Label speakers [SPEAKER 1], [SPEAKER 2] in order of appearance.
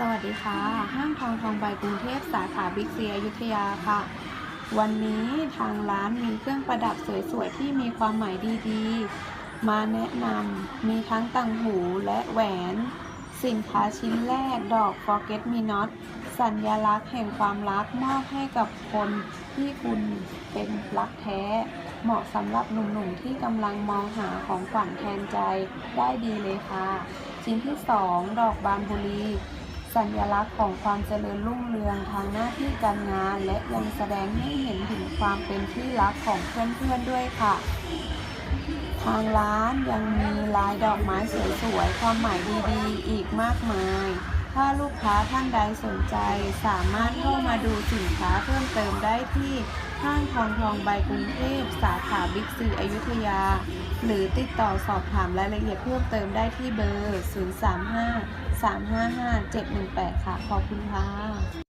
[SPEAKER 1] สวัสดีค่ะ ห้างทองทองใบกรุงเทพสาขาบิ๊กซีอยุธยาค่ะ วันนี้ทางร้านมีเครื่องประดับสวยๆ ที่มีความหมายดีๆ มาแนะนำมีทั้งต่างหูและแหวน สินค้าชิ้นแรกดอก Forget Me Not สัญลักษณ์แห่งความรักมอบให้กับคนที่คุณเป็นรักแท้ เหมาะสำหรับหนุ่มๆ ที่กำลังมองหาของขวัญแทนใจได้ดีเลยค่ะ ชิ้นที่ 2 ดอกบานบุรี สัญลักษณ์ของความเจริญรุ่งเรืองทางหน้าที่การงาน และยังแสดงให้เห็นถึงความเป็นที่รักของเพื่อนๆด้วยค่ะ ทางร้านยังมีลายดอกไม้สวยๆ ความหมายดีๆ อีกมากมาย ถ้าลูกค้าท่านใดสนใจสามารถเข้ามาดูสินค้าเพิ่มเติมได้ที่ห้างทองทองใบกรุงเทพสาขา บิ๊กซีอยุธยา หรือติดต่อสอบถามรายละเอียดเพิ่มเติมได้ที่เบอร์ 035 355 718 ค่ะ ขอบคุณค่ะ